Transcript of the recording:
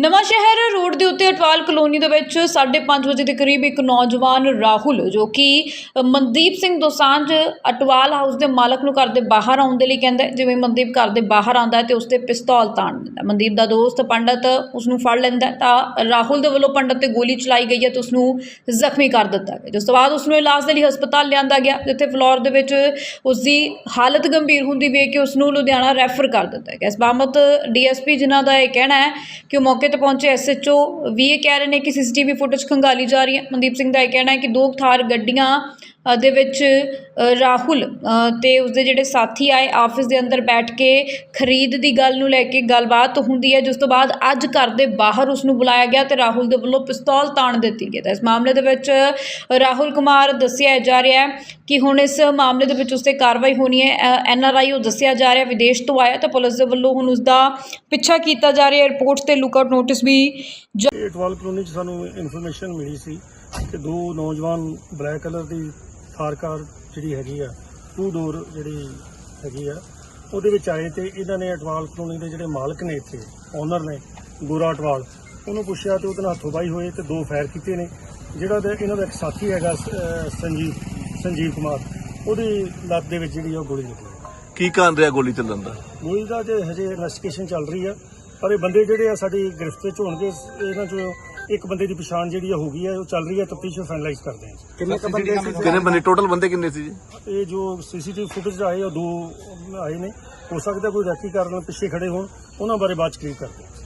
નવા શહેર ਰੂਡ ਦੇ ਉੱਤੇ ਅਟਵਾਲ ਕਲੋਨੀ ਦੇ ਵਿੱਚ 5:30 ਵਜੇ ਦੇ ਕਰੀਬ ਇੱਕ ਨੌਜਵਾਨ ਰਾਹੁਲ, ਜੋ ਕਿ ਮਨਦੀਪ ਸਿੰਘ ਦੋਸਾਂਝ ਅਟਵਾਲ ਹਾਊਸ ਦੇ ਮਾਲਕ ਨੂੰ ਘਰ ਦੇ ਬਾਹਰ ਆਉਣ ਦੇ ਲਈ ਕਹਿੰਦਾ ਹੈ। ਜਿਵੇਂ ਮਨਦੀਪ ਘਰ ਦੇ ਬਾਹਰ ਆਉਂਦਾ ਹੈ ਤੇ ਉਸ ਤੇ ਪਿਸਤੌਲ ਤਾਣ ਦਿੰਦਾ ਹੈ। ਮਨਦੀਪ ਦਾ ਦੋਸਤ ਪੰਡਤ ਉਸ ਨੂੰ ਫੜ ਲੈਂਦਾ ਹੈ ਤਾਂ ਰਾਹੁਲ ਦੇ ਵੱਲੋਂ ਪੰਡਤ ਤੇ ਗੋਲੀ ਚਲਾਈ ਗਈ ਹੈ ਤੇ ਉਸ ਨੂੰ ਜ਼ਖਮੀ ਕਰ ਦਿੱਤਾ ਗਿਆ ਜਿਸ ਤੋਂ ਬਾਅਦ ਉਸ ਨੂੰ ਇਲਾਜ ਦੇ ਲਈ ਹਸਪਤਾਲ ਲਿਆਂਦਾ ਗਿਆ, ਜਿੱਥੇ ਫਲੋਰ ਦੇ ਵਿੱਚ ਉਸ ਦੀ ਹਾਲਤ ਗੰਭੀਰ ਹੁੰਦੀ ਵੇਖ ਕੇ ਉਸ ਨੂੰ ਲੁਧਿਆਣਾ ਰੈਫਰ ਕਰ ਦਿੱਤਾ ਗਿਆ ਇਸ ਬਾਬਤ ਡੀਐਸਪੀ ਜਿਨ੍ਹਾਂ ਦਾ ਇਹ ਕਹਿਣਾ ਹੈ ਕਿ ਉਹ ਮੌਕੇ ਤੇ ਪਹੁੰਚੇ ਐਸਐਚਓ ਵੀ ਇਹ ਕਹਿ ਰਹੇ ਨੇ ਕਿ ਸੀਸੀਟੀਵੀ ਫੁਟੇਜ ਖੰਗਾਲੀ ਜਾ ਰਹੀ ਹੈ, ਮਨਦੀਪ ਸਿੰਘ ਦਾ ਇਹ ਕਹਿਣਾ ਹੈ ਕਿ ਦੋ ਥਾਰ ਗੱਡੀਆਂ ਦੇ ਵਿੱਚ ਰਾਹੁਲ ਅ, ਤੇ ਉਸਦੇ ਜਿਹੜੇ ਸਾਥੀ ਆਏ ਆਫਿਸ ਦੇ ਅੰਦਰ ਬੈਠ ਕੇ ਖਰੀਦ ਦੀ ਗੱਲ ਨੂੰ ਲੈ ਕੇ ਗੱਲਬਾਤ ਹੁੰਦੀ ਹੈ ਜਿਸ ਤੋਂ ਬਾਅਦ ਅੱਜ ਘਰ ਦੇ ਬਾਹਰ ਉਸ ਨੂੰ ਬੁਲਾਇਆ ਗਿਆ ਤੇ ਰਾਹੁਲ ਦੇ ਵੱਲੋਂ ਪਿਸਤੌਲ ਤਾਣ ਦਿੱਤੀ ਗਈ ਤਾਂ ਇਸ ਮਾਮਲੇ ਦੇ ਵਿੱਚ ਰਾਹੁਲ ਕੁਮਾਰ ਦੱਸਿਆ ਜਾ ਰਿਹਾ ਹੈ ਕਿ ਹੁਣ ਇਸ ਮਾਮਲੇ ਦੇ ਵਿੱਚ ਉਸ ਤੇ ਕਾਰਵਾਈ ਹੋਣੀ ਹੈ। ਐੱਨ ਆਰ ਆਈ ਉਹ ਦੱਸਿਆ ਜਾ ਰਿਹਾ ਵਿਦੇਸ਼ ਤੋਂ ਆਇਆ ਤਾਂ ਪੁਲਿਸ ਦੇ ਵੱਲੋਂ ਹੁਣ ਉਸ ਦਾ ਪਿੱਛਾ ਕੀਤਾ ਜਾ ਰਿਹਾ 에ਅਰਪੋਰਟ ਤੇ ਲੁੱਕਆਊਟ ਨੋਟਿਸ ਵੀ ਜ- ਕਲੋਨੀ 'ਚ ਸਾਨੂੰ ਇਨਫੋਰਮੇਸ਼ਨ ਮਿਲੀ ਸੀ ਕਿ ਦੋ ਨੌਜਵਾਨ ਬਲੈਕ ਕਲਰ ਦੀ ਥਾਰ ਕਾਰ ਜਿਹੜੀ ਹੈਗੀ ਆ ਟੂ ਡੋਰ ਜਿਹੜੀ ਹੈਗੀ ਆ ਉਹਦੇ ਵਿੱਚ ਆਏ ਤੇ ਇਹਨਾਂ ਨੇ ਅਟਵਾਲ ਕਲੋਨੀ ਦੇ ਜਿਹੜੇ ਮਾਲਕ ਨੇ ਇੱਥੇ ਓਨਰ ਨੇ ਗੋਰਾ ਅਟਵਾਲ ਉਹਨੂੰ ਪੁੱਛਿਆ ਤੇ ਉਹਦੇ ਨਾਲ ਹੱਥੋਂ ਬਾਈ ਹੋਏ ਤੇ ਦੋ ਫਾਇਰ ਕੀਤੇ ਨੇ ਜਿਹੜਾ ਦੇ ਇਹਨਾਂ ਦਾ ਇੱਕ ਸਾਥੀ ਹੈਗਾ ਸੰਜੀਵ ਸੰਜੀਵ ਕੁਮਾਰ ਉਹਦੀ ਲੱਤ ਦੇ ਵਿੱਚ ਜਿਹੜੀ ਉਹ ਗੋਲੀ ਲੱਗੀ। ਕੀ ਕਾਰਨ ਰਿਹਾ ਗੋਲੀ ਚੱਲਣ ਦਾ? ਗੋਲੀ ਦਾ ਤੇ ਹਜੇ ਇਨਵੈਸਟੀਗੇਸ਼ਨ ਚੱਲ ਰਹੀ ਆ ਪਰ ਇਹ ਬੰਦੇ ਜਿਹੜੇ ਆ ਸਾਡੀ ਗ੍ਰਿਫਤ ਵਿੱਚ ਹੋਣਗੇ ਇਹਨਾਂ ਚੋਂ ਇੱਕ ਬੰਦੇ ਦੀ ਪਛਾਣ ਜਿਹੜੀ ਆ ਹੋ ਗਈ ਆ ਉਹ ਚੱਲ ਰਹੀ ਆ ਤਫਤੀਸ਼ ਫਾਈਨਲਾਈਜ਼ ਕਰਦੇ ਆ ਕਿੰਨੇ ਕ ਬੰਦੇ ਸੀ ਕਿੰਨੇ ਬੰਦੇ ਟੋਟਲ ਬੰਦੇ ਕਿੰਨੇ ਸੀ ਜੀ? ਇਹ ਜੋ ਸੀਸੀਟੀਵੀ ਫੁਟੇਜ ਆਏ ਉਹ ਦੋ ਆਏ ਨੇ। ਹੋ ਸਕਦਾ ਕੋਈ ਰੈਕੀ ਕਾਰਨ ਪਿੱਛੇ ਖੜੇ ਹੋਣ ਉਹਨਾਂ ਬਾਰੇ ਬਾਅਦ ਚ ਕਲੀਅਰ ਕਰਦੇ ਆ।